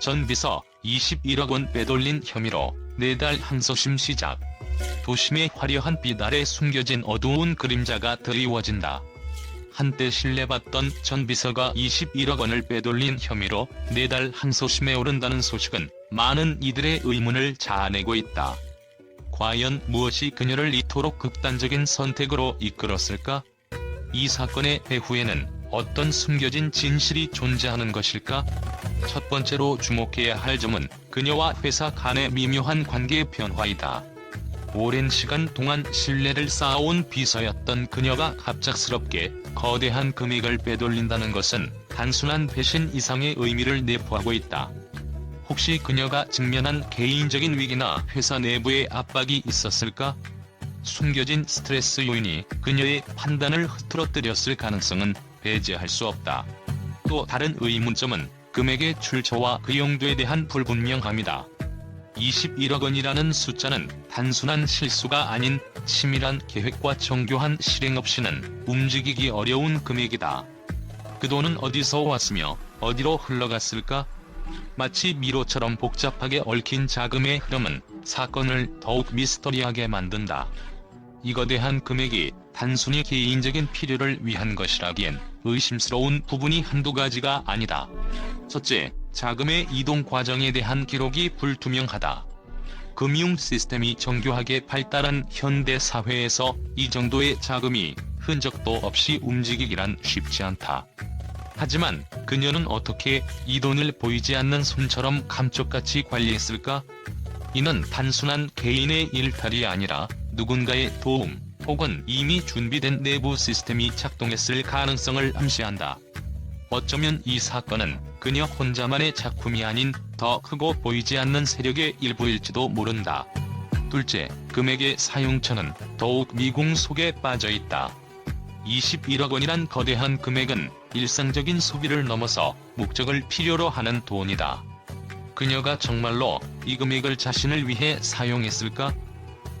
전 비서 21억 원 빼돌린 혐의로 내달 항소심 시작. 도심의 화려한 빛 아래 숨겨진 어두운 그림자가 드리워진다. 한때 신뢰받던 전 비서가 21억 원을 빼돌린 혐의로 내달 항소심에 오른다는 소식은 많은 이들의 의문을 자아내고 있다. 과연 무엇이 그녀를 이토록 극단적인 선택으로 이끌었을까? 이 사건의 배후에는 어떤 숨겨진 진실이 존재하는 것일까? 첫 번째로 주목해야 할 점은 그녀와 회사 간의 미묘한 관계 변화이다. 오랜 시간 동안 신뢰를 쌓아온 비서였던 그녀가 갑작스럽게 거대한 금액을 빼돌린다는 것은 단순한 배신 이상의 의미를 내포하고 있다. 혹시 그녀가 직면한 개인적인 위기나 회사 내부의 압박이 있었을까? 숨겨진 스트레스 요인이 그녀의 판단을 흐트러뜨렸을 가능성은 배제할 수 없다. 또 다른 의문점은 금액의 출처와 그 용도에 대한 불분명함이다. 21억 원이라는 숫자는 단순한 실수가 아닌 치밀한 계획과 정교한 실행 없이는 움직이기 어려운 금액이다. 그 돈은 어디서 왔으며 어디로 흘러갔을까? 마치 미로처럼 복잡하게 얽힌 자금의 흐름은 사건을 더욱 미스터리하게 만든다. 이 거대한 금액이 단순히 개인적인 필요를 위한 것이라기엔 의심스러운 부분이 한두 가지가 아니다. 첫째, 자금의 이동 과정에 대한 기록이 불투명하다. 금융 시스템이 정교하게 발달한 현대 사회에서 이 정도의 자금이 흔적도 없이 움직이기란 쉽지 않다. 하지만 그녀는 어떻게 이 돈을 보이지 않는 손처럼 감쪽같이 관리했을까? 이는 단순한 개인의 일탈이 아니라 누군가의 도움 혹은 이미 준비된 내부 시스템이 작동했을 가능성을 암시한다. 어쩌면 이 사건은 그녀 혼자만의 작품이 아닌 더 크고 보이지 않는 세력의 일부일지도 모른다. 둘째, 금액의 사용처는 더욱 미궁 속에 빠져 있다. 21억 원이란 거대한 금액은 일상적인 소비를 넘어서 목적을 필요로 하는 돈이다. 그녀가 정말로 이 금액을 자신을 위해 사용했을까?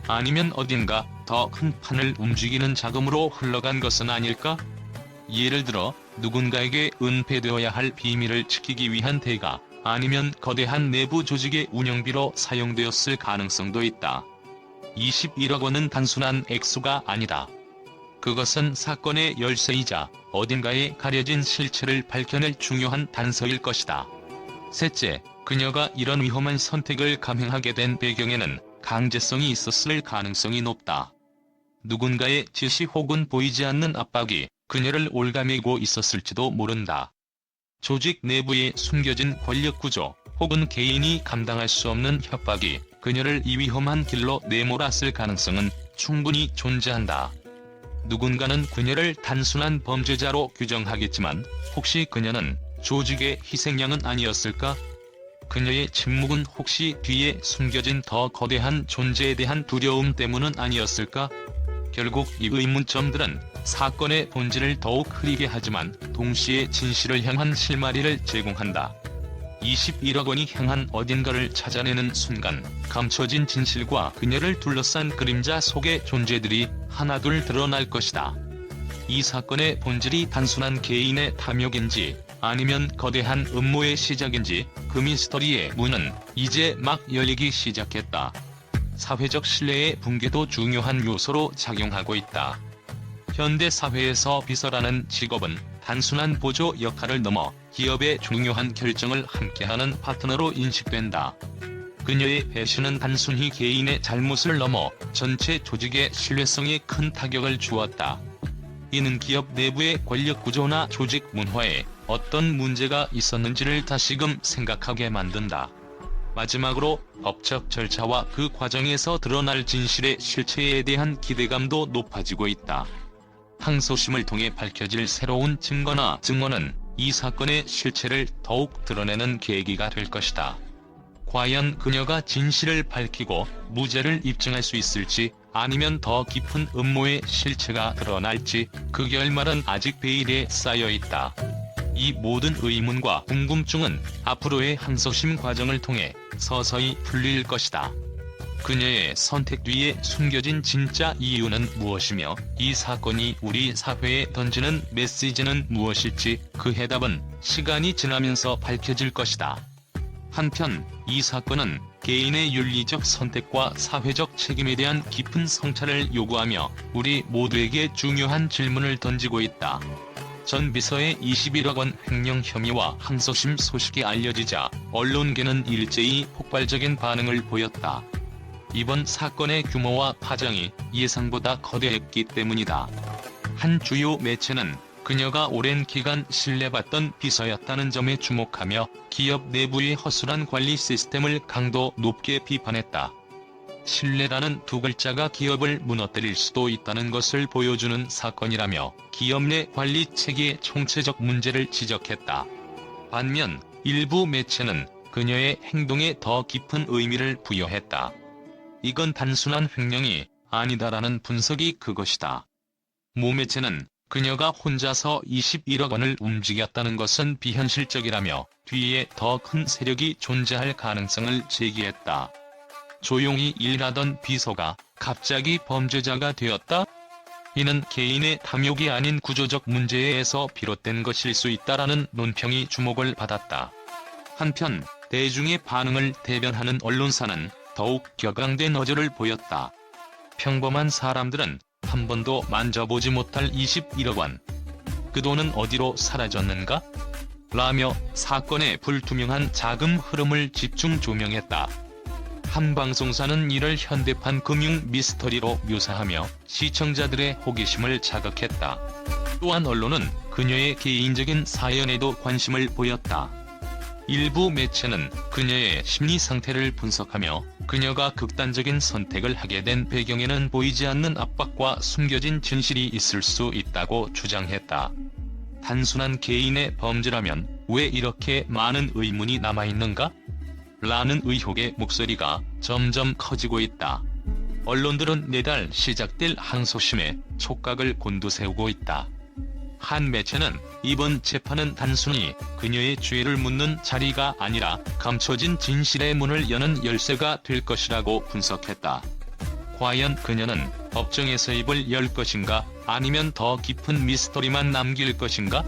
아니면 어딘가 더 큰 판을 움직이는 자금으로 흘러간 것은 아닐까? 예를 들어 누군가에게 은폐되어야 할 비밀을 지키기 위한 대가 아니면 거대한 내부 조직의 운영비로 사용되었을 가능성도 있다. 21억 원은 단순한 액수가 아니다. 그것은 사건의 열쇠이자 어딘가에 가려진 실체를 밝혀낼 중요한 단서일 것이다. 셋째, 그녀가 이런 위험한 선택을 감행하게 된 배경에는 강제성이 있었을 가능성이 높다. 누군가의 지시 혹은 보이지 않는 압박이 그녀를 올가매고 있었을지도 모른다. 조직 내부의 숨겨진 권력 구조 혹은 개인이 감당할 수 없는 협박이 그녀를 이 위험한 길로 내몰았을 가능성은 충분히 존재한다. 누군가는 그녀를 단순한 범죄자로 규정하겠지만 혹시 그녀는 조직의 희생양은 아니었을까? 그녀의 침묵은 혹시 뒤에 숨겨진 더 거대한 존재에 대한 두려움 때문은 아니었을까? 결국 이 의문점들은 사건의 본질을 더욱 흐리게 하지만 동시에 진실을 향한 실마리를 제공한다. 21억 원이 향한 어딘가를 찾아내는 순간 감춰진 진실과 그녀를 둘러싼 그림자 속의 존재들이 하나둘 드러날 것이다. 이 사건의 본질이 단순한 개인의 탐욕인지 아니면 거대한 음모의 시작인지 그 미스터리의 문은 이제 막 열리기 시작했다. 사회적 신뢰의 붕괴도 중요한 요소로 작용하고 있다. 현대 사회에서 비서라는 직업은 단순한 보조 역할을 넘어 기업의 중요한 결정을 함께하는 파트너로 인식된다. 그녀의 배신은 단순히 개인의 잘못을 넘어 전체 조직의 신뢰성에 큰 타격을 주었다. 이는 기업 내부의 권력 구조나 조직 문화에 어떤 문제가 있었는지를 다시금 생각하게 만든다. 마지막으로 법적 절차와 그 과정에서 드러날 진실의 실체에 대한 기대감도 높아지고 있다. 항소심을 통해 밝혀질 새로운 증거나 증언은 이 사건의 실체를 더욱 드러내는 계기가 될 것이다. 과연 그녀가 진실을 밝히고 무죄를 입증할 수 있을지 아니면 더 깊은 음모의 실체가 드러날지 그 결말은 아직 베일에 쌓여 있다. 이 모든 의문과 궁금증은 앞으로의 항소심 과정을 통해 서서히 풀릴 것이다. 그녀의 선택 뒤에 숨겨진 진짜 이유는 무엇이며 이 사건이 우리 사회에 던지는 메시지는 무엇일지 그 해답은 시간이 지나면서 밝혀질 것이다. 한편 이 사건은 개인의 윤리적 선택과 사회적 책임에 대한 깊은 성찰을 요구하며 우리 모두에게 중요한 질문을 던지고 있다. 전 비서의 21억 원 횡령 혐의와 항소심 소식이 알려지자 언론계는 일제히 폭발적인 반응을 보였다. 이번 사건의 규모와 파장이 예상보다 거대했기 때문이다. 한 주요 매체는 그녀가 오랜 기간 신뢰받던 비서였다는 점에 주목하며 기업 내부의 허술한 관리 시스템을 강도 높게 비판했다. 신뢰라는 두 글자가 기업을 무너뜨릴 수도 있다는 것을 보여주는 사건이라며 기업 내 관리 체계의 총체적 문제를 지적했다. 반면 일부 매체는 그녀의 행동에 더 깊은 의미를 부여했다. 이건 단순한 횡령이 아니다라는 분석이 그것이다. 모 매체는 그녀가 혼자서 21억 원을 움직였다는 것은 비현실적이라며 뒤에 더 큰 세력이 존재할 가능성을 제기했다. 조용히 일하던 비서가 갑자기 범죄자가 되었다? 이는 개인의 탐욕이 아닌 구조적 문제에 의해서 비롯된 것일 수 있다라는 논평이 주목을 받았다. 한편 대중의 반응을 대변하는 언론사는 더욱 격앙된 어조를 보였다. 평범한 사람들은 한 번도 만져보지 못할 21억 원. 그 돈은 어디로 사라졌는가? 라며 사건의 불투명한 자금 흐름을 집중 조명했다. 한 방송사는 이를 현대판 금융 미스터리로 묘사하며 시청자들의 호기심을 자극했다. 또한 언론은 그녀의 개인적인 사연에도 관심을 보였다. 일부 매체는 그녀의 심리 상태를 분석하며 그녀가 극단적인 선택을 하게 된 배경에는 보이지 않는 압박과 숨겨진 진실이 있을 수 있다고 주장했다. 단순한 개인의 범죄라면 왜 이렇게 많은 의문이 남아있는가? 라는 의혹의 목소리가 점점 커지고 있다. 언론들은 내달 시작될 항소심에 촉각을 곤두세우고 있다. 한 매체는 이번 재판은 단순히 그녀의 죄를 묻는 자리가 아니라 감춰진 진실의 문을 여는 열쇠가 될 것이라고 분석했다. 과연 그녀는 법정에서 입을 열 것인가 아니면 더 깊은 미스터리만 남길 것인가?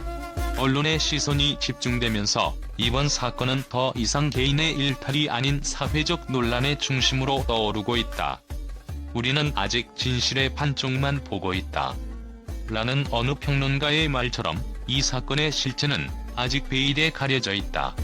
언론의 시선이 집중되면서 이번 사건은 더 이상 개인의 일탈이 아닌 사회적 논란의 중심으로 떠오르고 있다. 우리는 아직 진실의 반쪽만 보고 있다. 라는 어느 평론가의 말처럼 이 사건의 실체는 아직 베일에 가려져 있다.